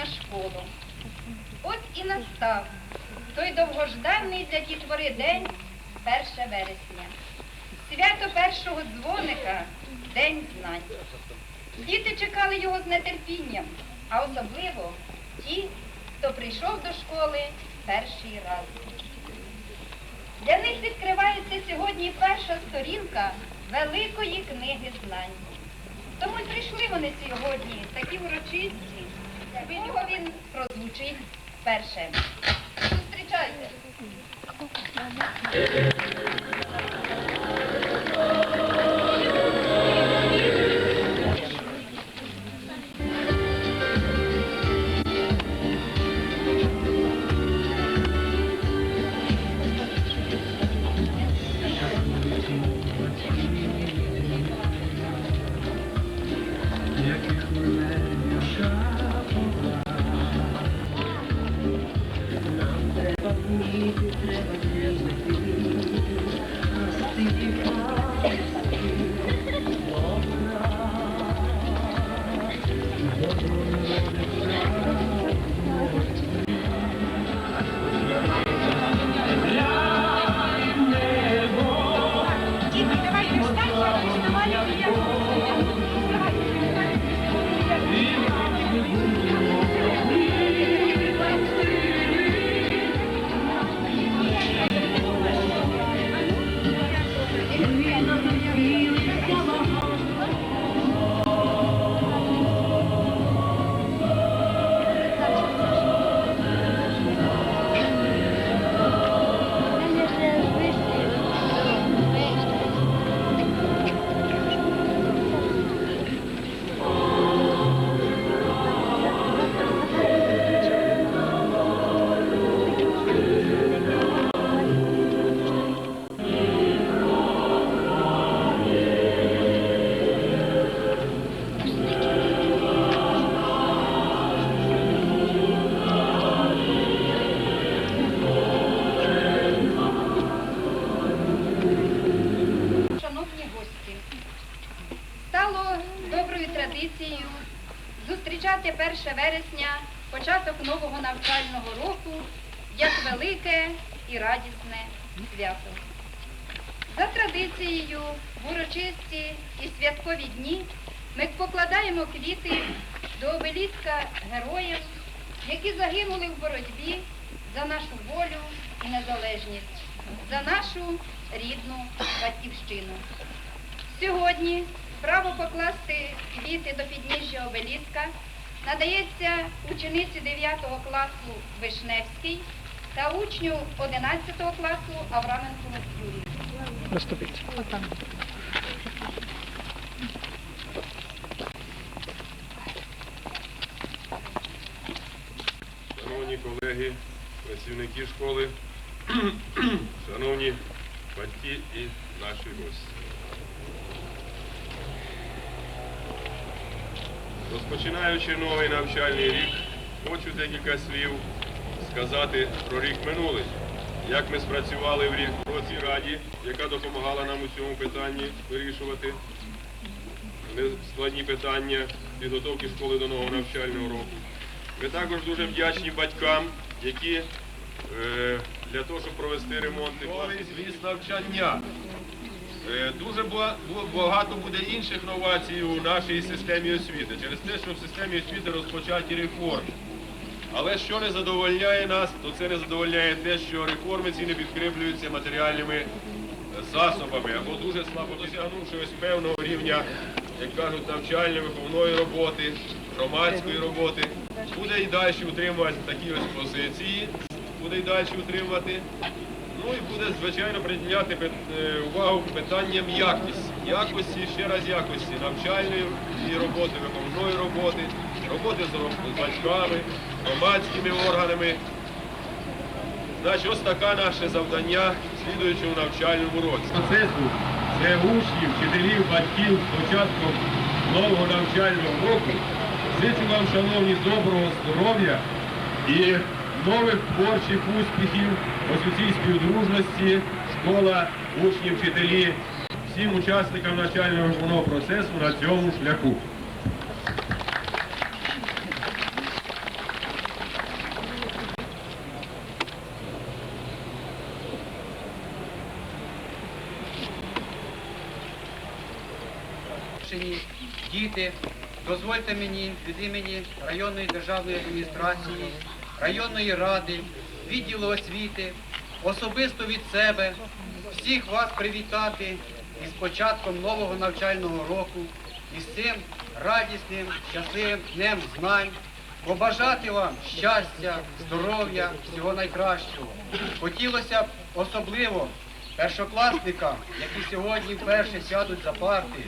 рідна школу. От і настав той довгожданий для дітвори день 1 вересня. Свято першого дзвоника День знань. Діти чекали його з нетерпінням, а особливо ті, хто прийшов до школи перший раз. Для них відкривається сьогодні перша сторінка великої книги знань. Тому й прийшли вони сьогодні, такі урочисті, від нього він прозвучить перше. Зустрічайте. 1 вересня, початок нового навчального року, як велике і радісне свято. За традицією, в урочисті і святкові дні ми покладаємо квіти до обеліска героїв, які загинули в боротьбі за нашу волю і незалежність, за нашу рідну батьківщину. Сьогодні право покласти квіти до підніжжя обеліска надається учениці 9 класу Вишневський та учню 11 класу Авраменку Юрію. Наступіть. Шановні колеги, працівники школи, шановні батьки і наші гості. Розпочинаючи новий навчальний рік, хочу декілька слів сказати про рік минулий. Як ми спрацювали в рік в році раді, яка допомагала нам у цьому питанні вирішувати складні питання підготовки школи до нового навчального року. Ми також дуже вдячні батькам, які е, для того, щоб провести ремонт зміст навчання. Е, Дуже багато буде інших новацій у нашій системі освіти, через те, що в системі освіти розпочаті реформи. Але що не задовольняє нас, то це не задовольняє те, що реформи ці не підкріплюються матеріальними е, засобами або дуже слабо досягнувши ось певного рівня, як кажуть, навчально-виховної роботи, громадської роботи, буде і далі утримувати такі ось позиції, буде і далі утримувати. Ну і буде, звичайно, приділяти е, увагу питанням якості. Якості, ще раз якості навчальної роботи, виховної роботи, роботи з батьками, громадськими органами. Значить, ось таке наше завдання в слідуючому навчальному році. Процесу це учнів, вчителів, батьків з початком нового навчального року. Зичу вам, шановні, доброго здоров'я і нових творчих успіхів ось у співдружності, школа, учні, вчителі, всім учасникам навчального виховного процесу на цьому шляху. Діти, дозвольте мені від імені районної державної адміністрації районної ради, відділу освіти, особисто від себе всіх вас привітати із початком нового навчального року, із цим радісним, щасливим днем знань, побажати вам щастя, здоров'я, всього найкращого. Хотілося б особливо першокласникам, які сьогодні вперше сядуть за парти,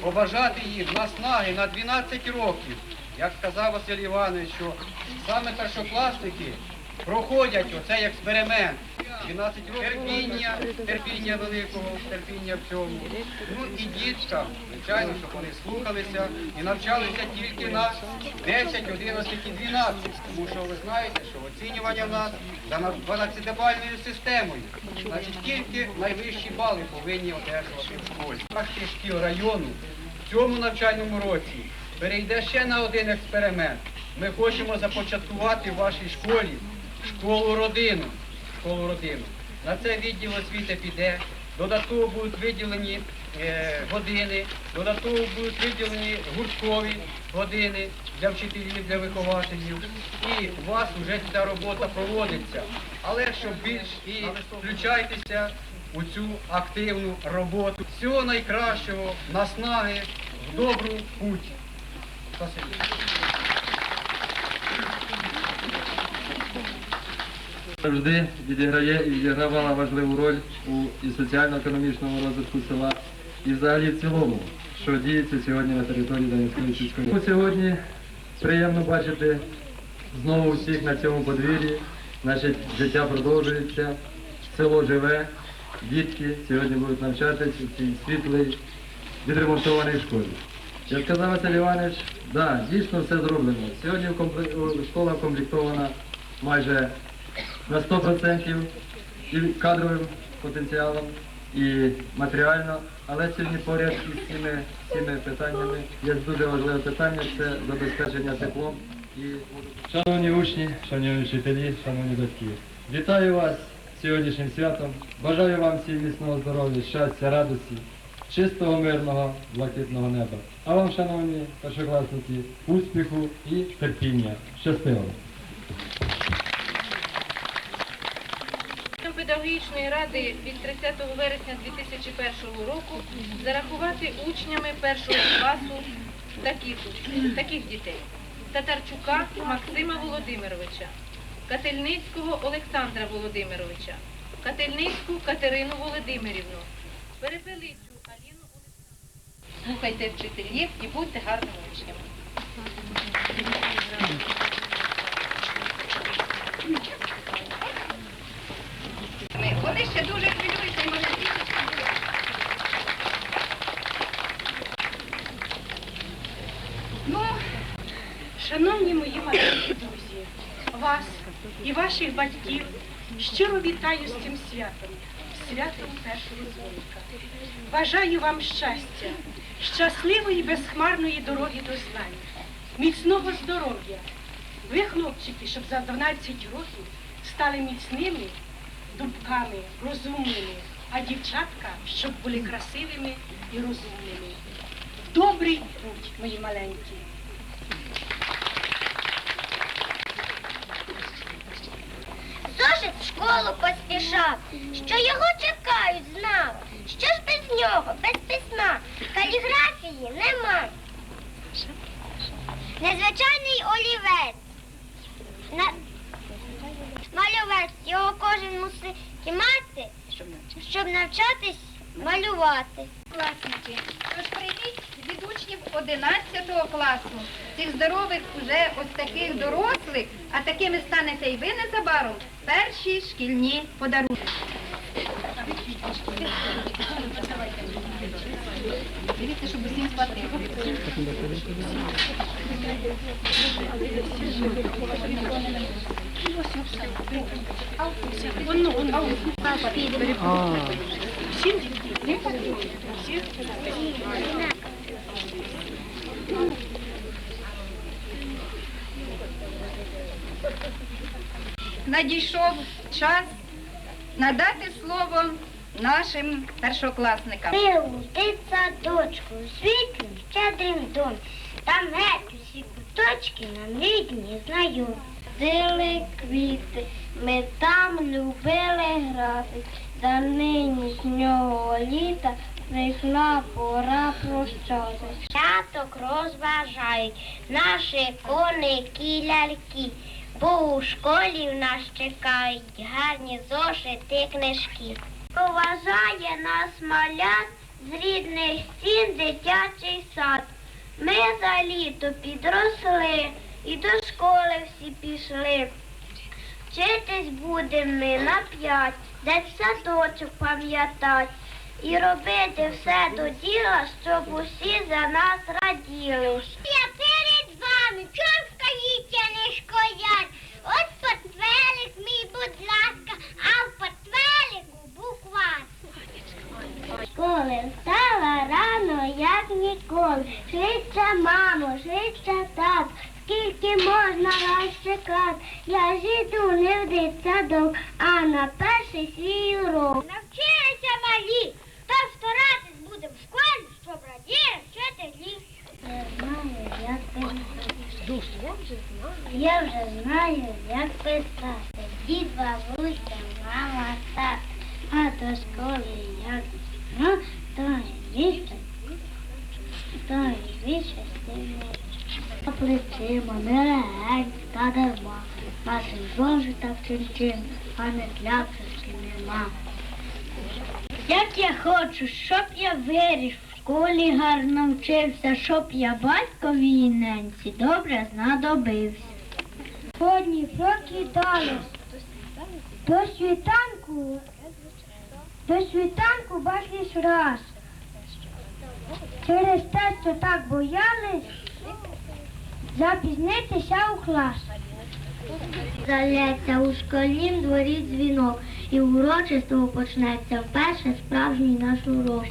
побажати їм наснаги на 12 років. Як сказав Василь Іванович, що саме першокласники проходять оцей експеримент. 12 років терпіння, терпіння великого, терпіння в цьому. Ну і діткам, звичайно, щоб вони слухалися і навчалися тільки на 10, 11 і 12. Тому що ви знаєте, що оцінювання в нас за 12-бальною системою. Значить, тільки найвищі бали повинні одержувати в школі. Практики району в цьому навчальному році перейде ще на один експеримент. Ми хочемо започаткувати в вашій школі школу родину. Школу родину. На це відділ освіти піде. Додатково будуть виділені е, години, додатково будуть виділені гурткові години для вчителів, для вихователів. І у вас вже ця робота проводиться. Але щоб більш і включайтеся у цю активну роботу. Всього найкращого, наснаги, в добру путь. Завжди відіграє і відігравала важливу роль у і соціально-економічному розвитку села, і взагалі в цілому, що діється сьогодні на території Донецької сільської. Сьогодні приємно бачити знову всіх на цьому подвір'ї. Значить, життя продовжується, село живе, дітки сьогодні будуть навчатися у цій світлій відремонтованій школі. Як сказав Василь Іванович, да, дійсно все зроблено. Сьогодні школа комплектована майже на 100% і кадровим потенціалом, і матеріально. Але сьогодні поряд із цими, цими питаннями є дуже важливе питання це забезпечення теплом і Шановні учні, шановні вчителі, шановні батьки, вітаю вас сьогоднішнім святом. Бажаю вам всім міцного здоров'я, щастя, радості, чистого, мирного, блакитного неба. А вам, шановні першокласники, успіху і терпіння. Щасливо! Педагогічної ради від 30 вересня 2001 року зарахувати учнями першого класу таких, таких дітей. Татарчука Максима Володимировича, Кательницького Олександра Володимировича, Кательницьку Катерину Володимирівну, Перепелицю. Слухайте вчителів і будьте гарними учнями. Вони ще дуже хвилюються і може Ну, Шановні мої маленькі друзі, вас і ваших батьків щиро вітаю з цим святом, святом першого дзвоника. Бажаю вам щастя, щасливої безхмарної дороги до знань, міцного здоров'я. Ви, хлопчики, щоб за 12 років стали міцними дубками, розумними, а дівчатка, щоб були красивими і розумними. Добрий путь, мої маленькі. Зошит в школу поспішав, що його чекають, знав. Що ж без нього, без письма, каліграфії нема. Незвичайний олівець. На... Малювець, його кожен мусить мати, щоб навчатись малювати. класники, тож прийміть від учнів 11 класу, цих здорових уже ось таких дорослих, а такими станете і ви незабаром, перші шкільні подарунки. Дивіться, щоб усім схватило. Воно, воно. Всім. Всіх. Надійшов час надати слово нашим першокласникам. Милу, ти садочку, світлий щедрим дом. Там геть усі куточки нам рідні знайомі. Дили квіти, ми там любили грати. За нинішнього літа прийшла пора прощати. Чаток розважають наші коники ляльки, бо у школі в нас чекають гарні зошити книжки. Поважає нас малят з рідних стін дитячий сад. Ми за літо підросли і до школи всі пішли. Вчитись будемо ми на п'ять, в садочок пам'ятать. І робити все до діла, щоб усі за нас раділи. Я перед вами, чом стоїть, не школяр? От портфелик мій, будь ласка, а в портфелику буква. Школи встала рано, як ніколи. Швидше, мамо, швидше так. Скільки можна вас чекати? Я ж іду не в дитсадок, а на перший свій урок. Навчилися малі, та старатись будемо в школі, щоб раділи вчителі. Я знаю, як писати. Я вже знаю, як писати. Дід, бабуся, мама, тат. А до школи як ну, то віше, то віше стимуть. Плечима, не легень та дарма. Нашим зожитах чим-чим, а не кляпочки нема. Як я хочу, щоб я виріс, в школі гарно вчився, щоб я батькові і ненці добре знадобився. Сьогодні прокидались, до світанку, до світанку бачиш раз. Через те, що так боялись, запізнитися у клас. Заляться у школьнім дворі дзвінок, і урочисто почнеться вперше справжній наш урок.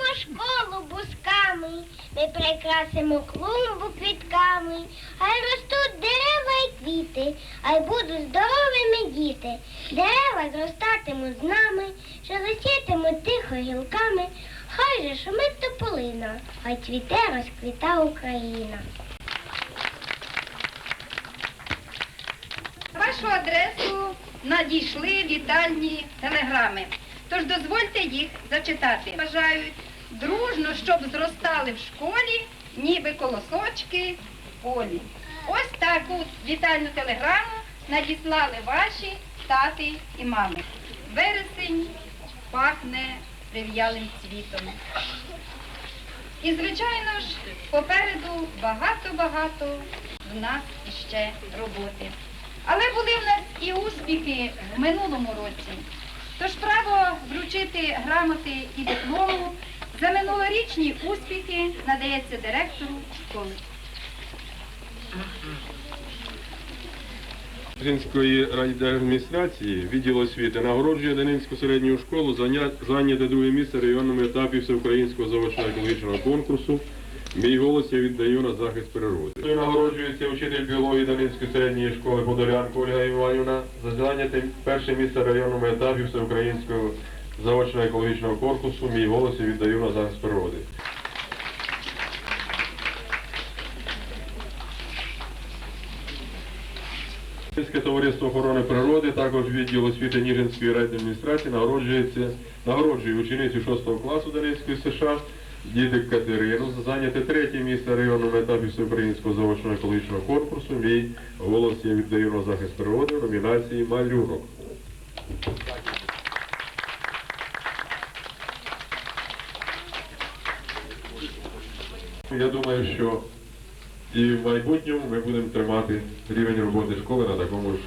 Ми школу бусками, ми прикрасимо клумбу квітками, хай ростуть дерева і квіти, хай будуть здоровими діти. Дерева зростатимуть з нами, що летітимуть тихо гілками, хай же шумить тополина, хай цвіте розквіта Україна. Вашу адресу надійшли вітальні телеграми. Тож дозвольте їх зачитати. Бажають дружно, щоб зростали в школі, ніби колосочки в полі. Ось таку вітальну телеграму надіслали ваші тати і мами. Вересень пахне прив'ялим цвітом. І, звичайно ж, попереду багато-багато в нас іще роботи. Але були в нас і успіхи в минулому році. Тож право вручити грамоти і диплому за минулорічні успіхи надається директору школи. Української райдержадміністрації відділ освіти нагороджує Данинську середню школу зайняте друге місце в районному етапі всеукраїнського заочного екологічного конкурсу. Мій голос я віддаю на захист природи. Нагороджується учитель біології Данинської середньої школи Подолянко Ольга Іванівна за зайняте перше місце в районному етапі всеукраїнського заочного екологічного конкурсу. Мій голос я віддаю на захист природи. Українське товариство охорони природи, також відділ освіти Ніжинської райадміністрації нагороджується, нагороджує ученицю 6 класу Донецької США Дідик Катерину за зайняте третє місце в районному етапі всеукраїнського заочного екологічного конкурсу. Мій голос я віддаю на захист природи в номінації Малюнок. Я думаю, що і в майбутньому ми будемо тримати рівень роботи школи на такому ж,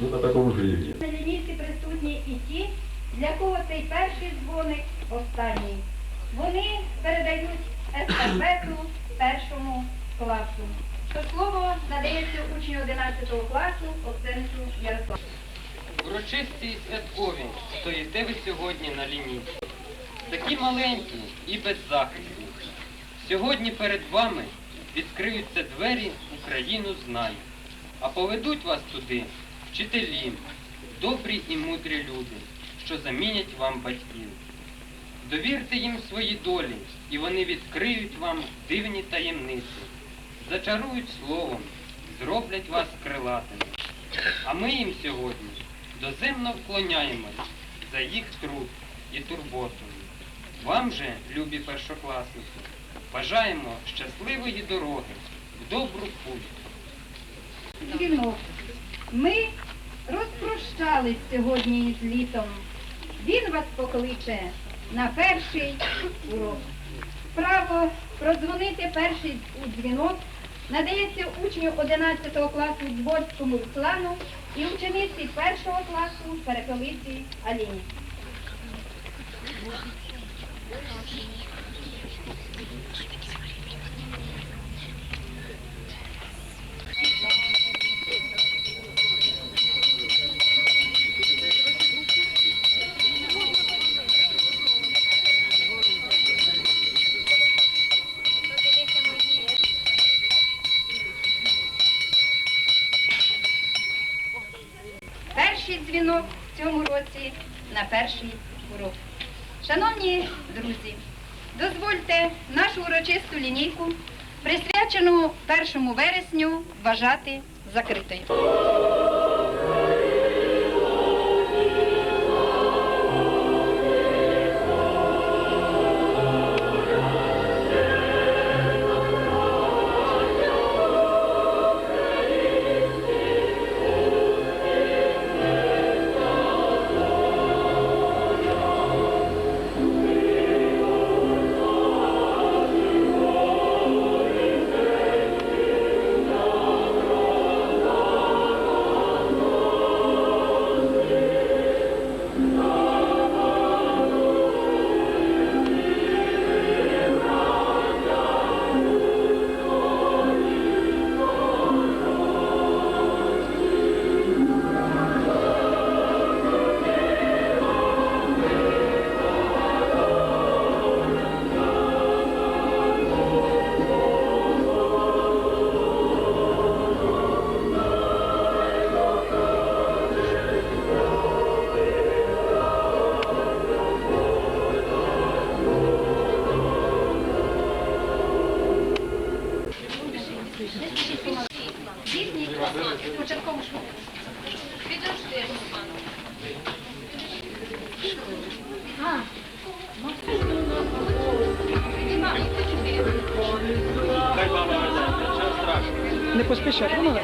ну, на такому ж рівні. На лінійці присутні і ті, для кого цей перший дзвоник останній. Вони передають естафету першому класу. То слово надається учню 11 класу Оксенцю Ярославу. Урочисті і святкові стоїте ви сьогодні на лінійці. Такі маленькі і беззахисні. Сьогодні перед вами відкриються двері Україну знай, а поведуть вас туди вчителі, добрі і мудрі люди, що замінять вам батьків. Довірте їм свої долі, і вони відкриють вам дивні таємниці, зачарують словом, зроблять вас крилатими. А ми їм сьогодні доземно вклоняємось за їх труд і турботу. Вам же, любі першокласники, бажаємо щасливої дороги в добру путь. Дзвінок. Ми розпрощались сьогодні із літом. Він вас покличе на перший урок. Право продзвонити перший у дзвінок надається учню 11 класу Дворському Руслану і учениці першого класу Перепелиці Аліні. Перший дзвінок в цьому році на перший урок. Шановні друзі, дозвольте нашу урочисту лінійку, присвячену 1 вересню, вважати закритою. Не поспішай, ну давай.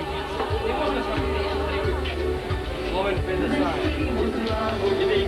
Словен 50.